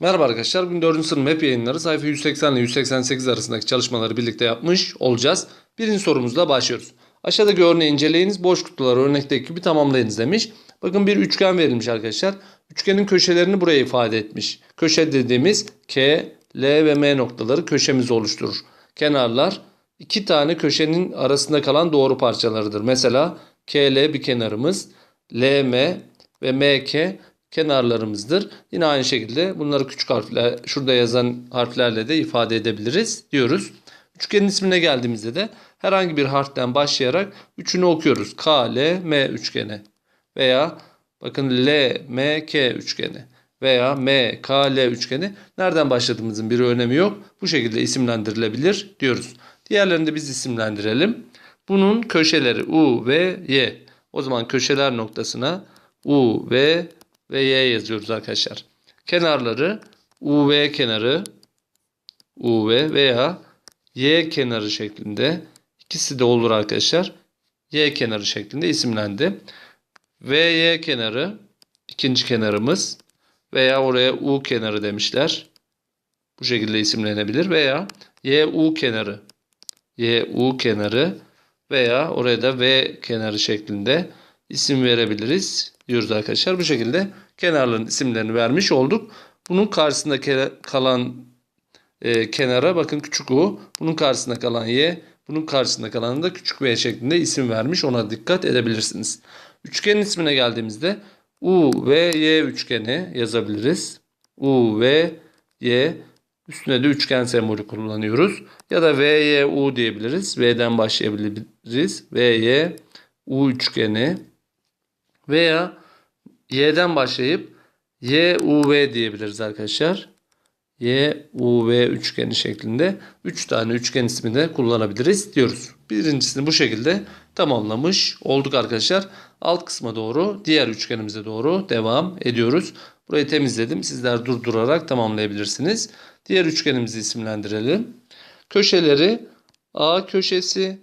Merhaba arkadaşlar. Bugün 4. sınıf MEP yayınları sayfa 180 ile 188 arasındaki çalışmaları birlikte yapmış olacağız. Birinci sorumuzla başlıyoruz. Aşağıdaki örneği inceleyiniz. Boş kutuları örnekteki gibi tamamlayınız demiş. Bakın bir üçgen verilmiş arkadaşlar. Üçgenin köşelerini buraya ifade etmiş. Köşe dediğimiz K, L ve M noktaları köşemizi oluşturur. Kenarlar iki tane köşenin arasında kalan doğru parçalarıdır. Mesela KL bir kenarımız, LM ve MK kenarlarımızdır. Yine aynı şekilde bunları küçük harfler, şurada yazan harflerle de ifade edebiliriz diyoruz. Üçgenin ismine geldiğimizde de herhangi bir harften başlayarak üçünü okuyoruz. K, L, M üçgeni veya bakın L, M, K üçgeni veya M, K, L üçgeni nereden başladığımızın bir önemi yok. Bu şekilde isimlendirilebilir diyoruz. Diğerlerini de biz isimlendirelim. Bunun köşeleri U ve Y. O zaman köşeler noktasına U ve ve Y yazıyoruz arkadaşlar. Kenarları UV kenarı UV veya Y kenarı şeklinde ikisi de olur arkadaşlar. Y kenarı şeklinde isimlendi. VY kenarı ikinci kenarımız veya oraya U kenarı demişler. Bu şekilde isimlenebilir veya YU kenarı YU kenarı veya oraya da V kenarı şeklinde isim verebiliriz diyoruz arkadaşlar. Bu şekilde kenarların isimlerini vermiş olduk. Bunun karşısında kalan e, kenara bakın küçük U. Bunun karşısında kalan Y. Bunun karşısında kalanı da küçük V şeklinde isim vermiş. Ona dikkat edebilirsiniz. Üçgenin ismine geldiğimizde U ve Y üçgeni yazabiliriz. U ve Y üstüne de üçgen sembolü kullanıyoruz. Ya da VYU diyebiliriz. V'den başlayabiliriz. VY U üçgeni veya Y'den başlayıp YUV diyebiliriz arkadaşlar. YUV üçgeni şeklinde 3 tane üçgen ismi de kullanabiliriz diyoruz. Birincisini bu şekilde tamamlamış olduk arkadaşlar. Alt kısma doğru diğer üçgenimize doğru devam ediyoruz. Burayı temizledim. Sizler durdurarak tamamlayabilirsiniz. Diğer üçgenimizi isimlendirelim. Köşeleri A köşesi,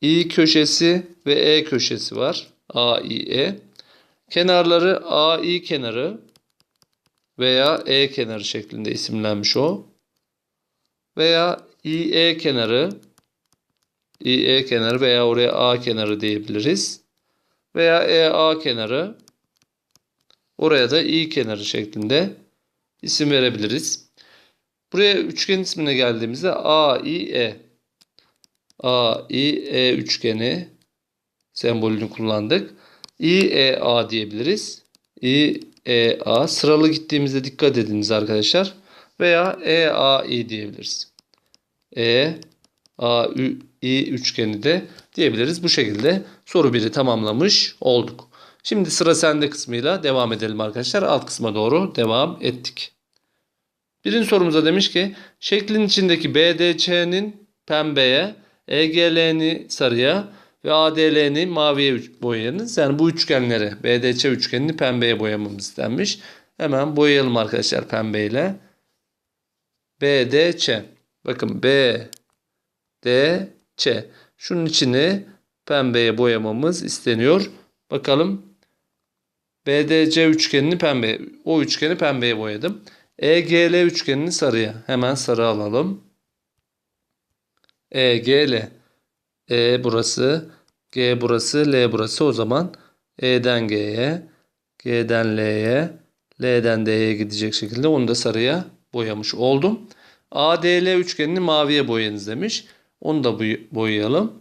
İ köşesi ve E köşesi var. A, İ, E. Kenarları A, İ kenarı veya E kenarı şeklinde isimlenmiş o. Veya İ, E kenarı, İ, E kenarı veya oraya A kenarı diyebiliriz. Veya E, A kenarı, oraya da İ kenarı şeklinde isim verebiliriz. Buraya üçgen ismine geldiğimizde A, I, E. E üçgeni sembolünü kullandık. I, E, A diyebiliriz. I, E, A. Sıralı gittiğimizde dikkat ediniz arkadaşlar. Veya E, A, I diyebiliriz. E, A, Ü, I üçgeni de diyebiliriz. Bu şekilde soru 1'i tamamlamış olduk. Şimdi sıra sende kısmıyla devam edelim arkadaşlar. Alt kısma doğru devam ettik. Birinci sorumuza demiş ki şeklin içindeki BDC'nin pembeye, EGL'ni sarıya ve ADL'ni maviye boyayınız. Yani bu üçgenleri BDC üçgenini pembeye boyamamız istenmiş. Hemen boyayalım arkadaşlar pembeyle. BDC. Bakın BDC. Şunun içini pembeye boyamamız isteniyor. Bakalım BDC üçgenini pembe, o üçgeni pembeye boyadım. EGL üçgenini sarıya. Hemen sarı alalım. EGL. E burası. G burası. L burası. O zaman E'den G'ye. G'den L'ye. L'den D'ye gidecek şekilde onu da sarıya boyamış oldum. ADL üçgenini maviye boyayınız demiş. Onu da boyayalım.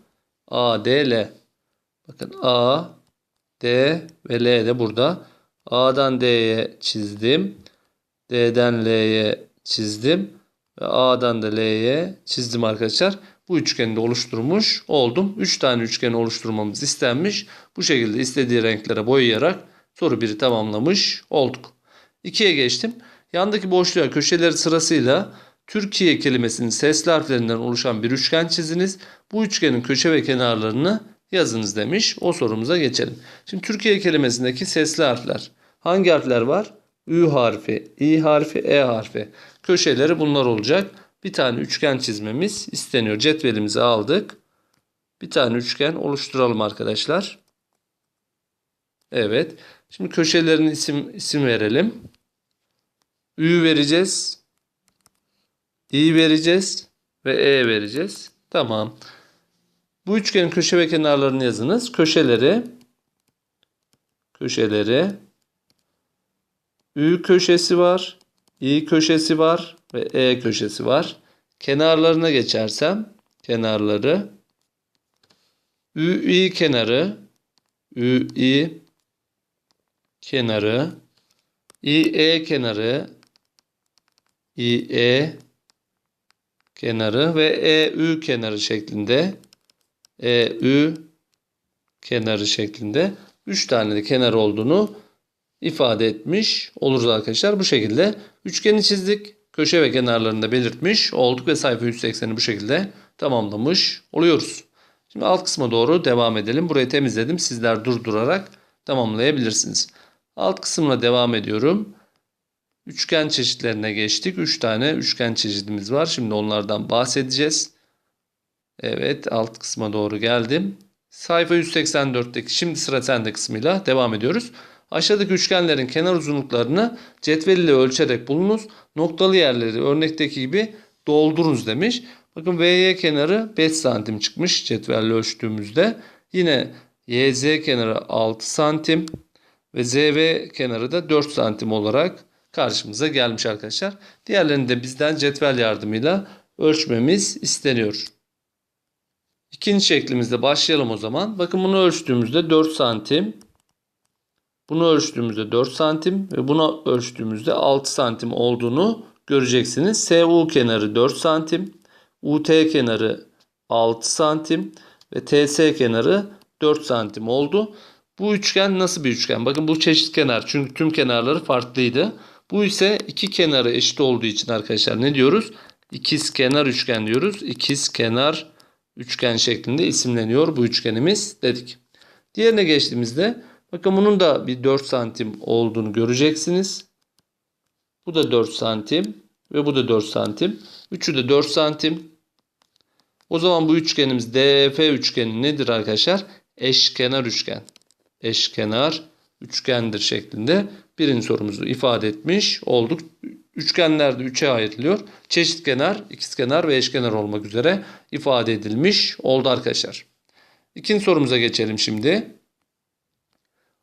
ADL. Bakın A, D ve L de burada. A'dan D'ye çizdim. D'den L'ye çizdim. Ve A'dan da L'ye çizdim arkadaşlar. Bu üçgeni de oluşturmuş oldum. 3 tane üçgen oluşturmamız istenmiş. Bu şekilde istediği renklere boyayarak soru 1'i tamamlamış olduk. 2'ye geçtim. Yandaki boşluğa köşeleri sırasıyla Türkiye kelimesinin sesli harflerinden oluşan bir üçgen çiziniz. Bu üçgenin köşe ve kenarlarını yazınız demiş. O sorumuza geçelim. Şimdi Türkiye kelimesindeki sesli harfler. Hangi harfler var? Ü harfi, İ harfi, E harfi. Köşeleri bunlar olacak. Bir tane üçgen çizmemiz isteniyor. Cetvelimizi aldık. Bir tane üçgen oluşturalım arkadaşlar. Evet. Şimdi köşelerin isim isim verelim. Ü vereceğiz. İ vereceğiz. Ve E vereceğiz. Tamam. Bu üçgenin köşe ve kenarlarını yazınız. Köşeleri köşeleri Ü köşesi var. İ köşesi var ve E köşesi var. Kenarlarına geçersem kenarları Ü İ kenarı Ü İ kenarı İ E kenarı İ E kenarı ve E Ü kenarı şeklinde E Ü kenarı şeklinde 3 tane de kenar olduğunu ifade etmiş oluruz arkadaşlar. Bu şekilde üçgeni çizdik. Köşe ve kenarlarını da belirtmiş olduk ve sayfa 180'i bu şekilde tamamlamış oluyoruz. Şimdi alt kısma doğru devam edelim. Burayı temizledim. Sizler durdurarak tamamlayabilirsiniz. Alt kısımla devam ediyorum. Üçgen çeşitlerine geçtik. 3 tane üçgen çeşidimiz var. Şimdi onlardan bahsedeceğiz. Evet alt kısma doğru geldim. Sayfa 184'teki şimdi sıra sende kısmıyla devam ediyoruz. Aşağıdaki üçgenlerin kenar uzunluklarını cetvel ile ölçerek bulunuz. Noktalı yerleri örnekteki gibi doldurunuz demiş. Bakın VY kenarı 5 santim çıkmış cetvelle ölçtüğümüzde. Yine YZ kenarı 6 santim ve ZV kenarı da 4 santim olarak karşımıza gelmiş arkadaşlar. Diğerlerini de bizden cetvel yardımıyla ölçmemiz isteniyor. İkinci şeklimizde başlayalım o zaman. Bakın bunu ölçtüğümüzde 4 santim. Bunu ölçtüğümüzde 4 santim ve bunu ölçtüğümüzde 6 santim olduğunu göreceksiniz. SU kenarı 4 santim. UT kenarı 6 santim ve TS kenarı 4 santim oldu. Bu üçgen nasıl bir üçgen? Bakın bu çeşit kenar çünkü tüm kenarları farklıydı. Bu ise iki kenarı eşit olduğu için arkadaşlar ne diyoruz? İkiz kenar üçgen diyoruz. İkiz kenar üçgen şeklinde isimleniyor bu üçgenimiz dedik. Diğerine geçtiğimizde bakın bunun da bir 4 santim olduğunu göreceksiniz. Bu da 4 santim ve bu da 4 santim. Üçü de 4 santim. O zaman bu üçgenimiz DF üçgeni nedir arkadaşlar? Eşkenar üçgen. Eşkenar üçgendir şeklinde birinci sorumuzu ifade etmiş olduk. Üçgenler de üçe ayrılıyor. Çeşitkenar, ikizkenar ve eşkenar olmak üzere ifade edilmiş oldu arkadaşlar. İkinci sorumuza geçelim şimdi.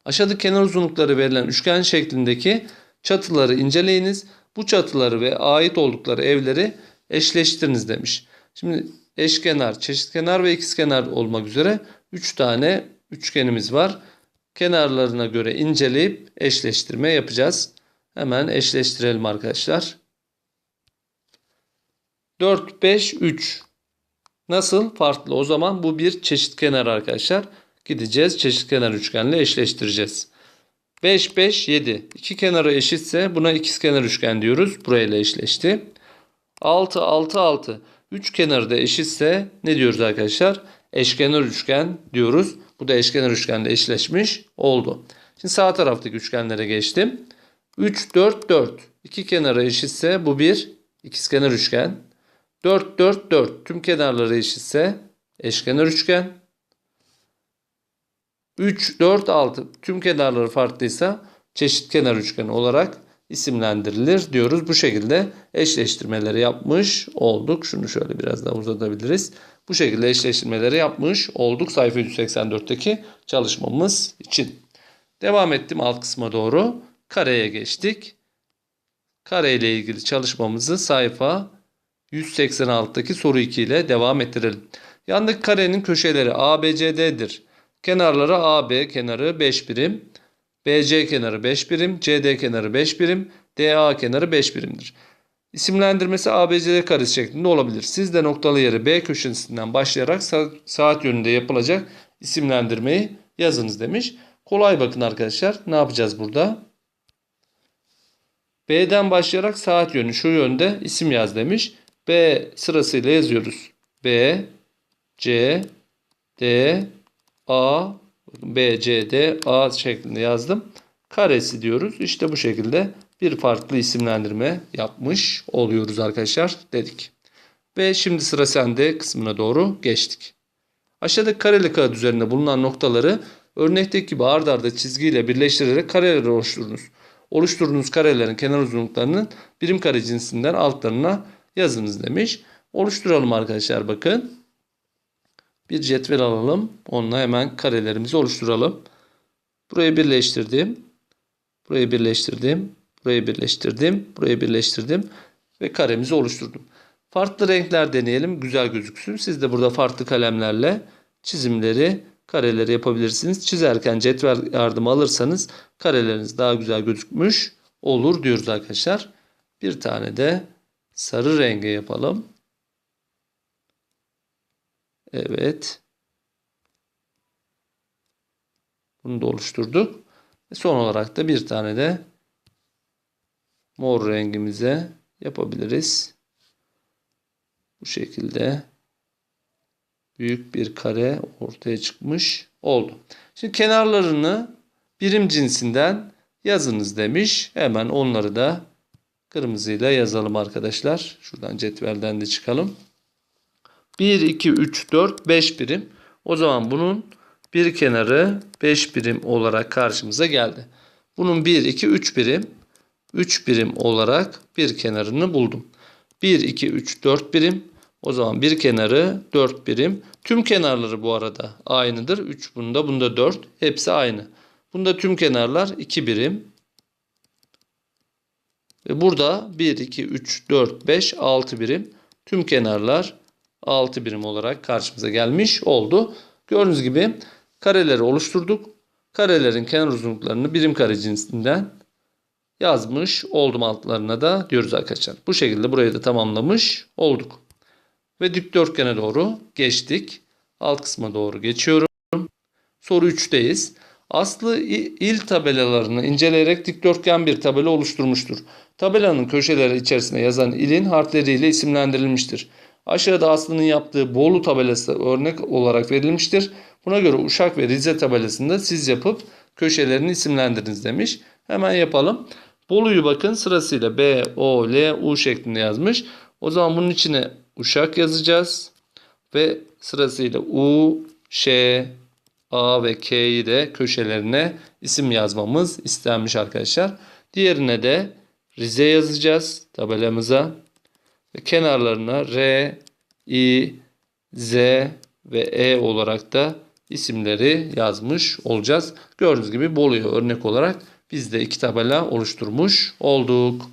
Aşağıdaki kenar uzunlukları verilen üçgen şeklindeki çatıları inceleyiniz. Bu çatıları ve ait oldukları evleri eşleştiriniz demiş. Şimdi eşkenar, çeşitkenar ve ikizkenar olmak üzere 3 tane üçgenimiz var. Kenarlarına göre inceleyip eşleştirme yapacağız. Hemen eşleştirelim arkadaşlar. 4, 5, 3. Nasıl? Farklı. O zaman bu bir çeşitkenar arkadaşlar. Gideceğiz çeşitkenar üçgenle eşleştireceğiz. 5, 5, 7. İki kenarı eşitse buna ikizkenar üçgen diyoruz. Burayla eşleşti. 6, 6, 6. Üç kenarı da eşitse ne diyoruz arkadaşlar? Eşkenar üçgen diyoruz. Bu da eşkenar üçgenle eşleşmiş oldu. Şimdi sağ taraftaki üçgenlere geçtim. 3, 4, 4. İki kenarı eşitse bu bir ikizkenar üçgen. 4, 4, 4. Tüm kenarları eşitse eşkenar üçgen. 3, 4, 6. Tüm kenarları farklıysa çeşitkenar üçgen olarak isimlendirilir diyoruz. Bu şekilde eşleştirmeleri yapmış olduk. Şunu şöyle biraz daha uzatabiliriz. Bu şekilde eşleştirmeleri yapmış olduk sayfa 184'teki çalışmamız için. Devam ettim alt kısma doğru. Kareye geçtik. Kare ile ilgili çalışmamızı sayfa 186'daki soru 2 ile devam ettirelim. Yandaki karenin köşeleri ABCD'dir. Kenarları AB kenarı 5 birim. BC kenarı 5 birim, CD kenarı 5 birim, DA kenarı 5 birimdir. İsimlendirmesi ABCD karesi şeklinde olabilir. Siz de noktalı yeri B köşesinden başlayarak saat yönünde yapılacak isimlendirmeyi yazınız demiş. Kolay bakın arkadaşlar. Ne yapacağız burada? B'den başlayarak saat yönü şu yönde isim yaz demiş. B sırasıyla yazıyoruz. B, C, D, A, B, C, D, A şeklinde yazdım. Karesi diyoruz. İşte bu şekilde bir farklı isimlendirme yapmış oluyoruz arkadaşlar dedik. Ve şimdi sıra sende kısmına doğru geçtik. Aşağıdaki kareli kağıt üzerinde bulunan noktaları örnekteki gibi ard arda çizgiyle birleştirerek kareler oluşturunuz. Oluşturduğunuz karelerin kenar uzunluklarının birim kare cinsinden altlarına yazınız demiş. Oluşturalım arkadaşlar bakın. Bir cetvel alalım. Onunla hemen karelerimizi oluşturalım. Burayı birleştirdim. Burayı birleştirdim. Burayı birleştirdim. Burayı birleştirdim. Ve karemizi oluşturdum. Farklı renkler deneyelim. Güzel gözüksün. Siz de burada farklı kalemlerle çizimleri, kareleri yapabilirsiniz. Çizerken cetvel yardımı alırsanız kareleriniz daha güzel gözükmüş olur diyoruz arkadaşlar. Bir tane de sarı renge yapalım. Evet. Bunu da oluşturduk. Son olarak da bir tane de mor rengimize yapabiliriz. Bu şekilde büyük bir kare ortaya çıkmış oldu. Şimdi kenarlarını birim cinsinden yazınız demiş. Hemen onları da kırmızıyla yazalım arkadaşlar. Şuradan cetvelden de çıkalım. 1, 2, 3, 4, 5 birim. O zaman bunun bir kenarı 5 birim olarak karşımıza geldi. Bunun 1, 2, 3 birim. 3 birim olarak bir kenarını buldum. 1, 2, 3, 4 birim. O zaman bir kenarı 4 birim. Tüm kenarları bu arada aynıdır. 3 bunda, bunda 4. Hepsi aynı. Bunda tüm kenarlar 2 birim. Ve burada 1, 2, 3, 4, 5, 6 birim. Tüm kenarlar 6 birim olarak karşımıza gelmiş oldu. Gördüğünüz gibi kareleri oluşturduk. Karelerin kenar uzunluklarını birim kare cinsinden yazmış oldum altlarına da diyoruz arkadaşlar. Bu şekilde burayı da tamamlamış olduk. Ve dikdörtgene doğru geçtik. Alt kısma doğru geçiyorum. Soru 3'teyiz. Aslı il tabelalarını inceleyerek dikdörtgen bir tabela oluşturmuştur. Tabelanın köşeleri içerisinde yazan ilin harfleriyle isimlendirilmiştir. Aşağıda Aslı'nın yaptığı Bolu tabelası örnek olarak verilmiştir. Buna göre Uşak ve Rize tabelasında siz yapıp köşelerini isimlendiriniz demiş. Hemen yapalım. Bolu'yu bakın sırasıyla B, O, L, U şeklinde yazmış. O zaman bunun içine Uşak yazacağız. Ve sırasıyla U, Ş, A ve K'yi de köşelerine isim yazmamız istenmiş arkadaşlar. Diğerine de Rize yazacağız tabelamıza. Kenarlarına R, I, Z ve E olarak da isimleri yazmış olacağız. Gördüğünüz gibi Bolu'ya örnek olarak biz de iki tabela oluşturmuş olduk.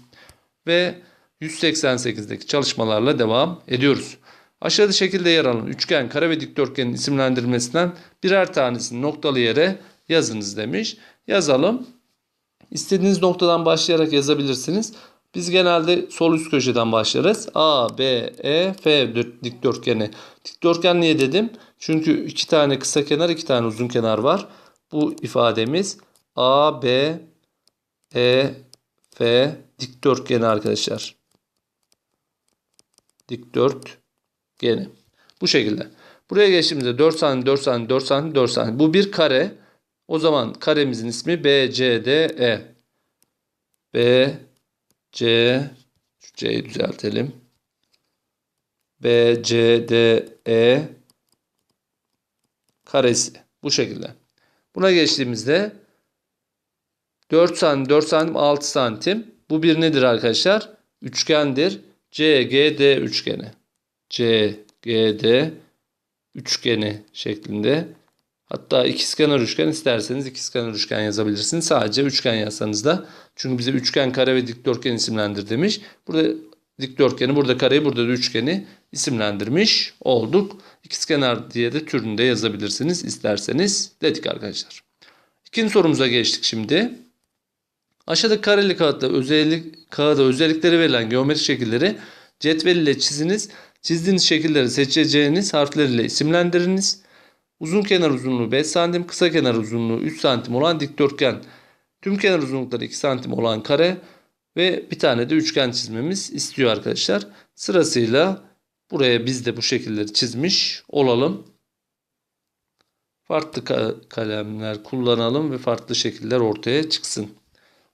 Ve 188'deki çalışmalarla devam ediyoruz. Aşağıda şekilde yer alan üçgen, kare ve dikdörtgenin isimlendirilmesinden birer tanesini noktalı yere yazınız demiş. Yazalım. İstediğiniz noktadan başlayarak yazabilirsiniz. Biz genelde sol üst köşeden başlarız. A, B, E, F dikdörtgeni. Dikdörtgen niye dedim? Çünkü iki tane kısa kenar, iki tane uzun kenar var. Bu ifademiz A, B, E, F dikdörtgeni arkadaşlar. Dikdörtgeni. Bu şekilde. Buraya geçtiğimizde 4 santim, 4 santim, 4 santim, 4 santim. Bu bir kare. O zaman karemizin ismi B, C, D, E. B, C, şu C'yi düzeltelim. B, C, D, E karesi. Bu şekilde. Buna geçtiğimizde 4 santim, 4 santim, 6 santim. Bu bir nedir arkadaşlar? Üçgendir. CGD üçgeni. CGD üçgeni şeklinde. Hatta ikizkenar üçgen isterseniz ikizkenar üçgen yazabilirsiniz. Sadece üçgen yazsanız da. Çünkü bize üçgen, kare ve dikdörtgen isimlendir demiş. Burada dikdörtgeni, burada kareyi, burada da üçgeni isimlendirmiş olduk. İkizkenar diye de türünde yazabilirsiniz isterseniz dedik arkadaşlar. İkinci sorumuza geçtik şimdi. Aşağıda kareli kağıtta özellik kağıda özellikleri verilen geometrik şekilleri cetvel ile çiziniz. Çizdiğiniz şekilleri seçeceğiniz harfler ile isimlendiriniz. Uzun kenar uzunluğu 5 santim, kısa kenar uzunluğu 3 santim olan dikdörtgen. Tüm kenar uzunlukları 2 santim olan kare ve bir tane de üçgen çizmemiz istiyor arkadaşlar. Sırasıyla buraya biz de bu şekilleri çizmiş olalım. Farklı kalemler kullanalım ve farklı şekiller ortaya çıksın.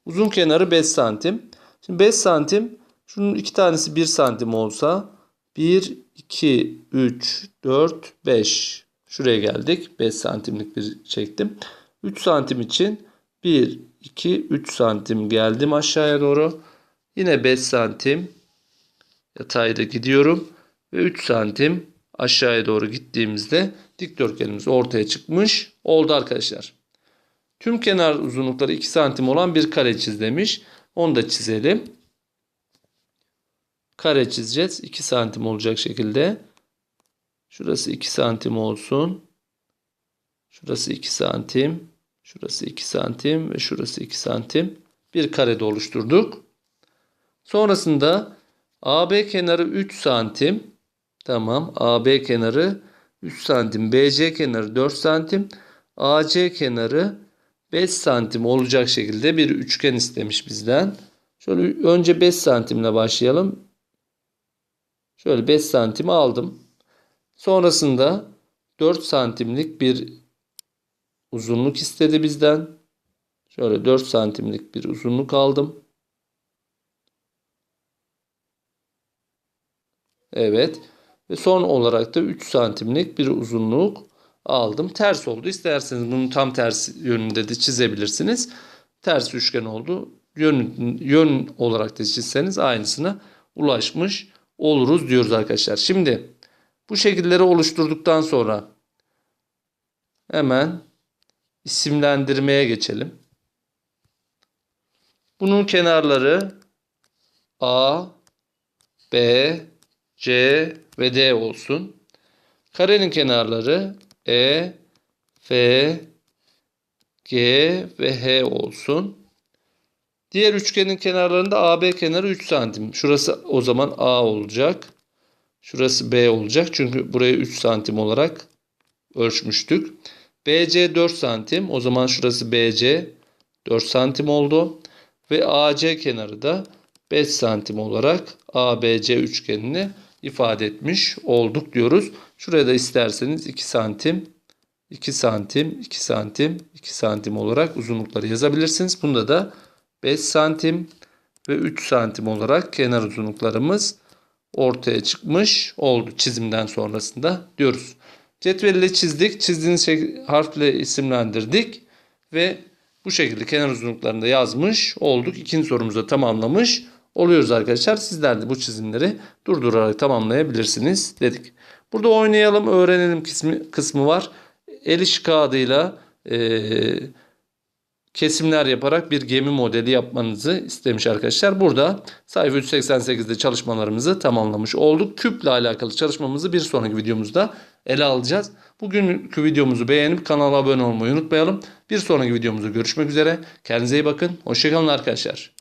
Uzun kenarı 5 santim. Şimdi 5 santim şunun iki tanesi 1 santim olsa 1, 2, 3, 4, 5. Şuraya geldik. 5 santimlik bir çektim. 3 santim için 1, 2, 3 santim geldim aşağıya doğru. Yine 5 santim yatayda gidiyorum. Ve 3 santim aşağıya doğru gittiğimizde dikdörtgenimiz ortaya çıkmış oldu arkadaşlar. Tüm kenar uzunlukları 2 santim olan bir kare çiz demiş. Onu da çizelim. Kare çizeceğiz. 2 santim olacak şekilde. Şurası 2 santim olsun. Şurası 2 santim. Şurası 2 santim ve şurası 2 santim. Bir karede oluşturduk. Sonrasında AB kenarı 3 santim. Tamam. AB kenarı 3 santim. BC kenarı 4 santim. AC kenarı 5 santim olacak şekilde bir üçgen istemiş bizden. Şöyle önce 5 santimle başlayalım. Şöyle 5 santimi aldım. Sonrasında 4 santimlik bir uzunluk istedi bizden. Şöyle 4 santimlik bir uzunluk aldım. Evet. Ve son olarak da 3 santimlik bir uzunluk aldım. Ters oldu. İsterseniz bunun tam tersi yönünde de çizebilirsiniz. Ters üçgen oldu. Yön, yön olarak da çizseniz aynısına ulaşmış oluruz diyoruz arkadaşlar. Şimdi bu şekilleri oluşturduktan sonra hemen isimlendirmeye geçelim. Bunun kenarları A, B, C ve D olsun. Karenin kenarları E, F, G ve H olsun. Diğer üçgenin kenarlarında AB kenarı 3 santim. Şurası o zaman A olacak. Şurası B olacak. Çünkü burayı 3 santim olarak ölçmüştük. BC 4 santim. O zaman şurası BC 4 santim oldu. Ve AC kenarı da 5 santim olarak ABC üçgenini ifade etmiş olduk diyoruz. Şuraya da isterseniz 2 santim, 2 santim, 2 santim, 2 santim olarak uzunlukları yazabilirsiniz. Bunda da 5 santim ve 3 santim olarak kenar uzunluklarımız ortaya çıkmış oldu çizimden sonrasında diyoruz. Cetvelle çizdik. Çizdiğiniz şey, harfle isimlendirdik ve bu şekilde kenar uzunluklarını da yazmış olduk. İkinci sorumuzu tamamlamış oluyoruz arkadaşlar. Sizler de bu çizimleri durdurarak tamamlayabilirsiniz dedik. Burada oynayalım, öğrenelim kısmı, kısmı var. El işi kağıdıyla eee kesimler yaparak bir gemi modeli yapmanızı istemiş arkadaşlar. Burada sayfa 388'de çalışmalarımızı tamamlamış olduk. Küple alakalı çalışmamızı bir sonraki videomuzda ele alacağız. Bugünkü videomuzu beğenip kanala abone olmayı unutmayalım. Bir sonraki videomuzda görüşmek üzere. Kendinize iyi bakın. Hoşçakalın arkadaşlar.